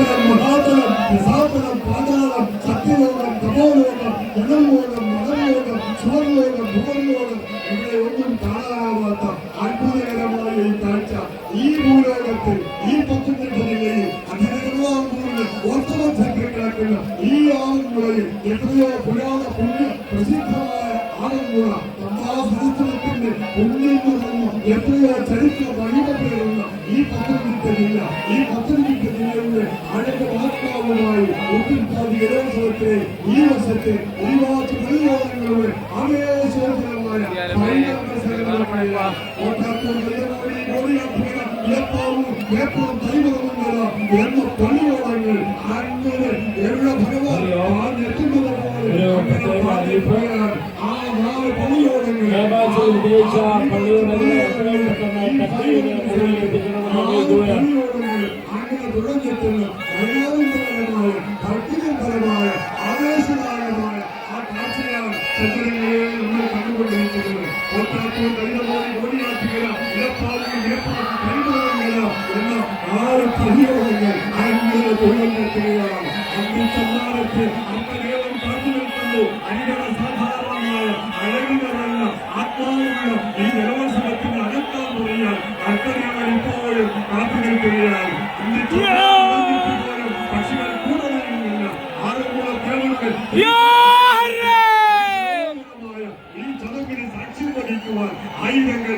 അധോതലം മഹാതലം രസാതലം പാതാളം സത്യലോകം തപോലോകം ജനലോകം മകലോകം സുവർലോകം ഭൂവർലോകം ഇവിടെ ഒന്നും കാണാനാവാത്ത അത്ഭുതകരമായ ഈ കാഴ്ച ഈ ഭൂലോകത്തിൽ ഈ പത്തൊൻപത് ജില്ലയിൽ അധികമാകുമ്പോൾ ഓർത്തമധ്യത്തിൽ കിടക്കുന്ന ഈ ആവുമുളയിൽ എത്രയോ പുരാണ പുണ്യ പ്രസിദ്ധമായ ആവുമുള സമുദ്രത്തിന്റെ പുണ്യം നിറഞ്ഞ എത്രയോ ചരിത്ര വഴിപേറുന്ന ഈ ജില്ല ഈ പത്തനംതിട്ട ജില്ലയുടെ അഴക ആത്മാവുമായി ഉപ്പിൽപ്പാതി ജലോത്സവത്തെ ഈ വർഷത്തെ ഒരുപാട് പ്രതിരോധങ്ങളുടെ തൈവളമംഗല എന്ന പള്ളിയോളങ്ങൾ അങ്ങനെ എവിടെ ഭഗവാൻ എത്തുന്നത് പോലെ കേരളത്തിൽ വിജയിച്ച പള്ളിയുടെ എത്രയും പെട്ടെന്ന് കഥയുടെ മുകളിൽ എത്തിക്കണമെന്ന് ദൂരം അങ്ങനെ തുടങ്ങിയെത്തുന്ന ഭയാനകരമായ ഭക്തികരമായ ആവേശദായകമായ ആ അക്കറിയുള്ളവർ പോലും കാത്തുനിൽക്കുകയാണ് പോലും പക്ഷികൾ കൂടുതലില്ല ആളുകളുടെ പ്രേമങ്ങൾ ഈ ചടങ്ങിന് സാക്ഷ്യം വഹിക്കുവാൻ ആയിരങ്ങൾ